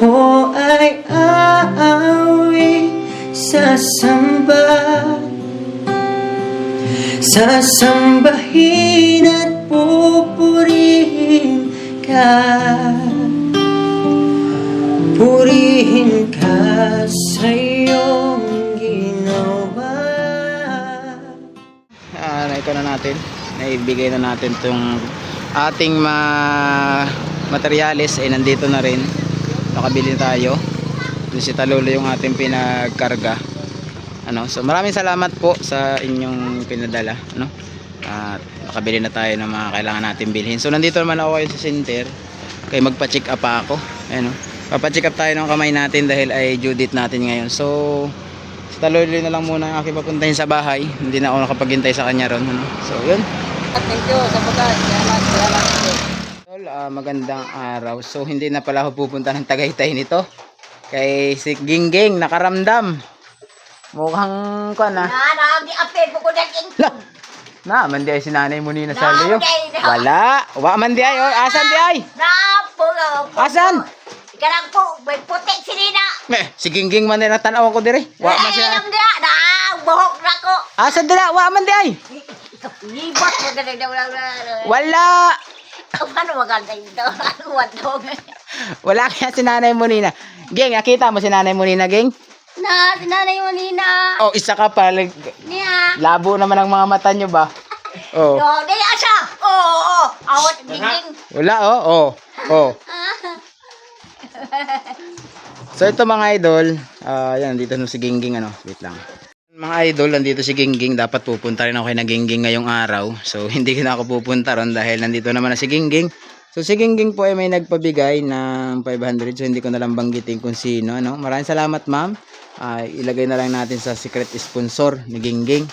ako ay aawi Sasamba Sasambahin at pupurihin ka Purihin ka sa iyong ginawa Ah, naiko na natin. Naibigay na natin tong ating ma materials ay nandito na rin. Nakabili tayo. Doon si Talulo yung ating pinagkarga. Ano, so maraming salamat po sa inyong pinadala, ano? At nakabili na tayo ng mga kailangan natin bilhin. So nandito naman ako ngayon sa center. Kaya magpa-check up ako. Ayun, no? Papacheck up tayo ng kamay natin dahil ay due natin ngayon. So sa Talulo na lang muna ang aking papuntahin sa bahay. Hindi na ako nakapaghintay sa kanya ron. Ano? So yun. Thank you sa pagkain. Salamat, salamat. Ah, magandang araw. So hindi na pala ako pupunta ng Tagaytay nito. Kay si Gingging nakaramdam. Mukhang ko na. Na, na, di apel ko ko na. La. Na, man di ay sinanay mo ni na sa Na, liyo. na. Wala. Wa man di ay. Oh, asan di ay? Na. Asan? Ikarang po, may putik sinina. Eh, si Gingging man din natanaw ko dire. Wa man siya. alam na, na, buhok na ko. Asan dira? Wa man di ay. Na. Wala. Paano maganda ito? Ano wadong? Wala kaya si nanay mo nina. Ging, nakita mo si nanay mo nina, Ging? Na, sinanay mo nina. Oh, isa ka pa. Like, Niya. labo naman ang mga mata nyo ba? Oh. Yo, di asa. Oo, oo. Awat dingding. Wala oh, oh, oh. So ito mga idol, ah yan dito na si Gingging ano, wait lang. Mga idol, nandito si Gingging, dapat pupunta rin ako kay na Gingging ngayong araw. So hindi ko na ako pupunta ron dahil nandito naman na si Gingging. So si Gingging po ay may nagpabigay ng 500 so hindi ko na lang banggitin kung sino ano. Maraming salamat ma'am. Ah, ilagay na lang natin sa secret sponsor ni Gingging.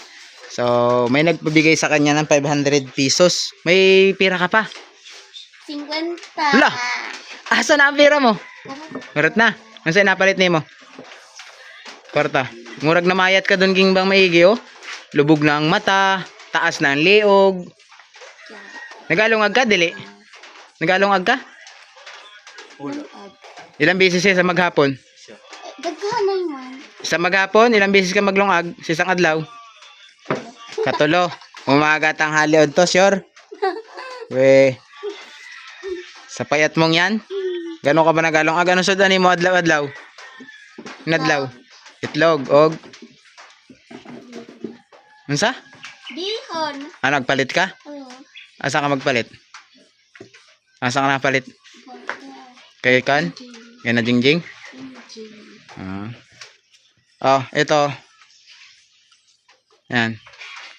So may nagpabigay sa kanya ng 500 pesos. May pira ka pa? 50. Hala! Asa na ang pera mo? Marot na. Ano sa'yo napalit ni mo? Kwarta. Murag na mayat ka doon ging bang maigi oh. Lubog na ang mata. Taas na ang liog. Nagalungag ka, dili? Nagalungag ka? Ilang beses siya sa maghapon? Daghanay man. Sa maghapon, ilang beses ka maglungag sa isang adlaw? Katulo. Umaga tanghali to, sure? We. Sa payat mong yan? Gano'n ka ba nagalong? Ah, gano'n sa dani mo adlaw-adlaw? Nadlaw? Itlog, og? Unsa? Dihon. Ah, nagpalit ka? Oo. Asa ka magpalit? Asa ka napalit? Kay kan? Kay na jingjing? Ah. Oh, ito. Yan.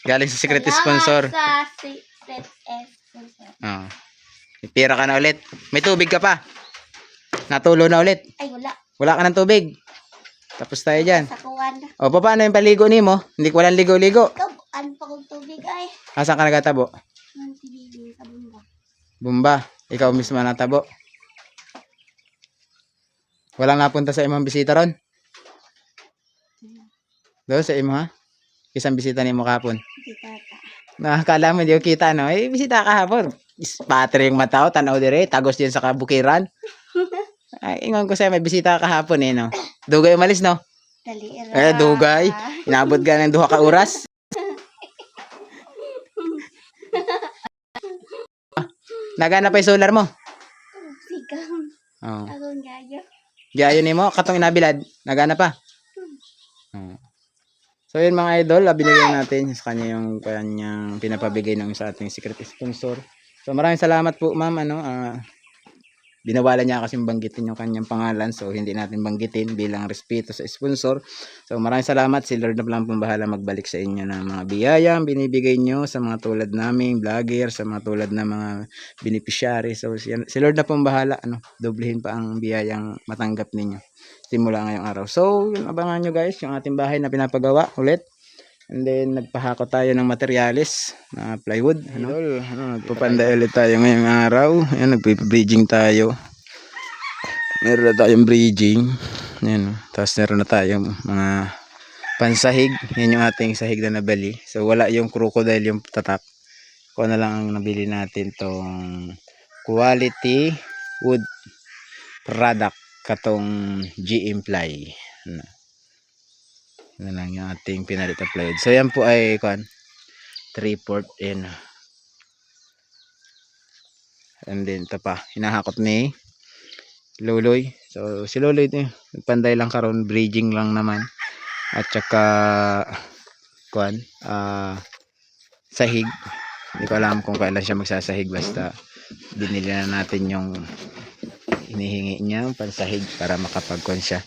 Galing sa secret sponsor. Sa secret sponsor. Oh. Pira ka na ulit. May tubig ka pa. Natulo na ulit. Ay, wala. Wala ka ng tubig. Tapos tayo dyan. Sa kuwan. O, pa- paano yung paligo ni mo? Hindi ko walang ligo-ligo. Ano pa kong tubig ay? Asan ka nagatabo? Ang tibigin sa bumba. Bumba. Ikaw mismo natabo. Walang napunta sa imong bisita ron? Doon sa imo ha? Isang bisita ni mo kapon. Di tata. Nakakala mo, di ko kita, no? Eh, bisita ka hapon. Spatre yung mata ko, tanaw dire, tagos din sa kabukiran. Ay, ingon ko sa'yo, may bisita ka kahapon eh, no? Dugay umalis, no? Dali Eh, dugay. Inabot ka ng duha ka oras. Nagana pa yung solar mo? Sigang. Oo. Akong gayo. Giayo ni mo, katong inabilad. Nagana pa. Oo. So yun mga idol, ah, binigay natin sa kanya yung kanyang pinapabigay ng sa ating secret sponsor. So maraming salamat po ma'am ano, ah, binawalan niya kasi banggitin yung kanyang pangalan so hindi natin banggitin bilang respeto sa sponsor. So maraming salamat si Lord na lang pong bahala magbalik sa inyo ng mga biyaya binibigay nyo sa mga tulad naming vlogger, sa mga tulad ng mga beneficiary. So si, si Lord na pong bahala ano, doblehin pa ang biyayang matanggap ninyo simula ngayong araw. So, yun, abangan nyo guys, yung ating bahay na pinapagawa ulit. And then, nagpahako tayo ng materialis na plywood. Ano? ano nagpapanda ulit tayo ngayong araw. Ayan, nagpipabridging tayo. Meron na tayong bridging. Ayan, tapos meron na tayong mga pansahig. Yan yung ating sahig na nabali. So, wala yung crocodile yung tatak. Kung na lang ang nabili natin tong quality wood product. katong GM ply. Ano. Ano lang yung ating pinalit na plywood. So yan po ay kuan 3 port in. And then ito pa, hinahakot ni Luloy. So si Luloy panday lang karon bridging lang naman. At saka kuan ah sahig. Hindi ko alam kung kailan siya magsasahig basta binili na natin yung hinihingi niya pansahig para makapagkuan siya.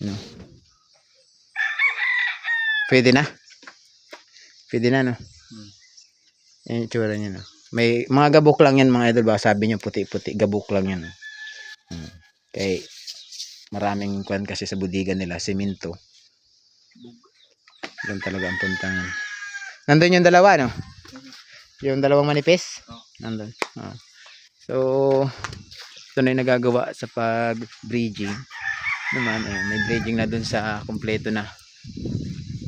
No. Pwede na. Pwede na no. Yan yung tsura niya no. May mga gabok lang yan mga idol ba sabi niyo puti-puti gabok lang yan. No? Hmm. Kay maraming kuan kasi sa budigan nila semento. Doon talaga ang puntangan. Nandun yung dalawa no. Yung dalawang manipis. Nandun. Oo. So ito na yung nagagawa sa pag-bridging. Naman, ayun, may bridging na dun sa kompleto na.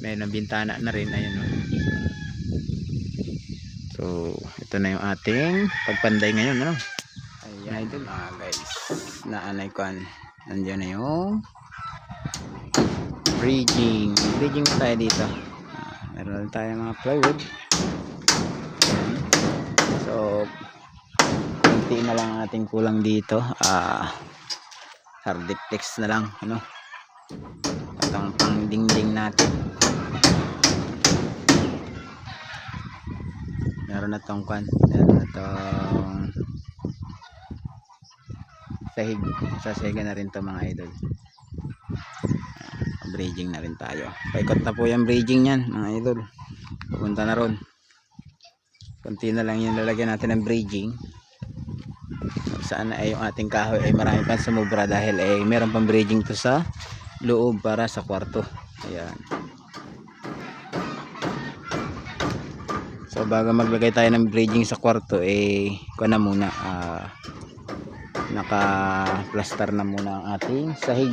May bintana na rin. Ayun. oh. So, ito na yung ating pagpanday ngayon. Ano? Ayan, idol. Ah, guys. Naanay ko. Nandiyan na yung bridging. Bridging tayo dito. Ah, meron lang tayo mga plywood. Ayan. So, konti na lang ang ating kulang dito. Ah, hardiplex na lang. Ano? At ang pangdingding natin. Meron na tong kwan. Meron na tong sahig. Sasahigan na rin to mga idol. Bridging na rin tayo. Paikot na po yung bridging yan mga idol. Pupunta na ron. Konti na lang yung lalagyan natin ng bridging. Saan ay yung ating kahoy ay marami pang sumubra dahil ay meron pang bridging to sa loob para sa kwarto. Ayan So bago maglagay tayo ng bridging sa kwarto eh kuha na muna ah, naka-plaster na muna ang ating sahig.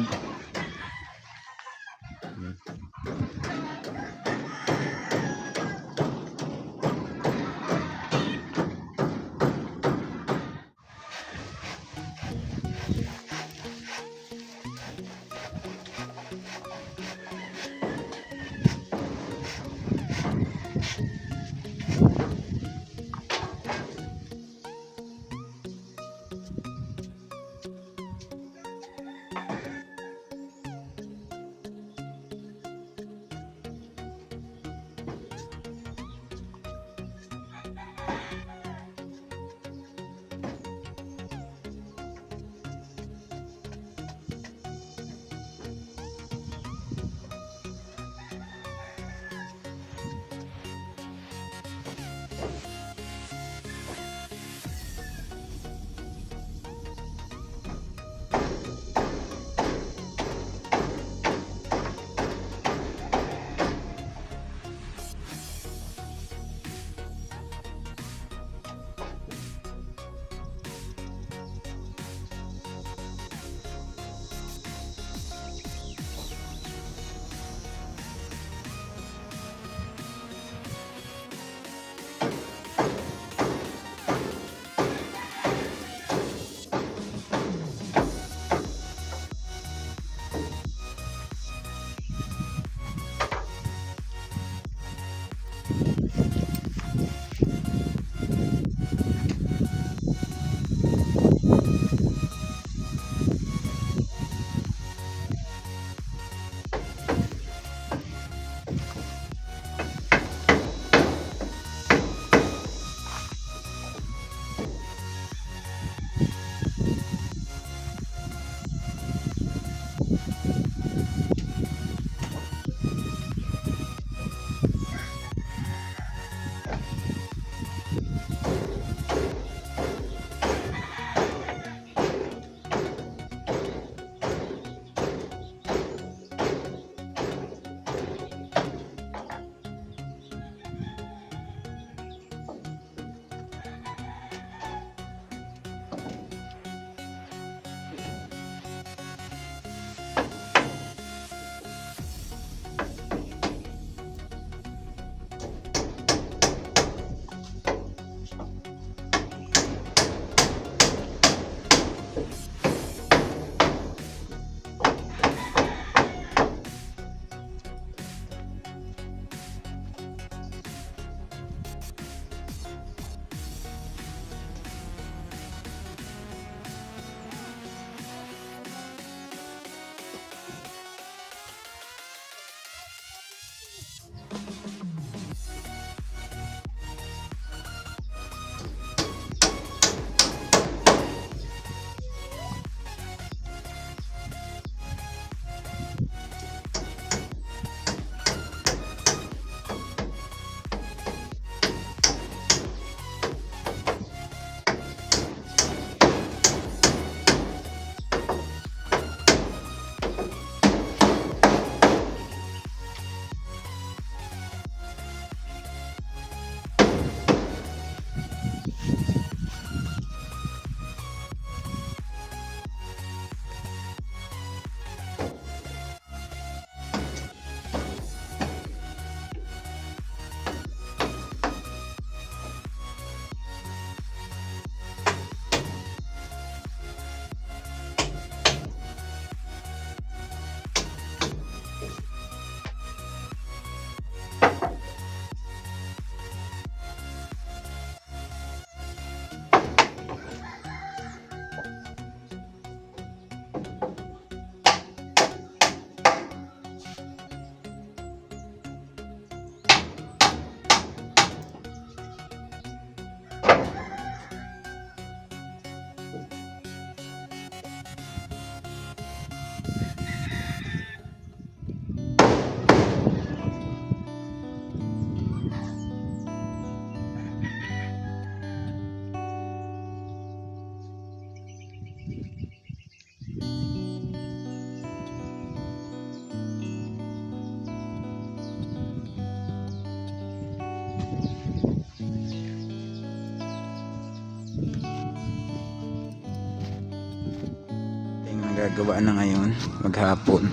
Gagawa na ngayon maghapon.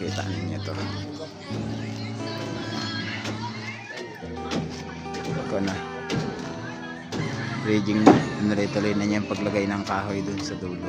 Kita ninyo to ko na. Bridging na. Tuloy-tuloy na niya paglagay ng kahoy dun sa dulo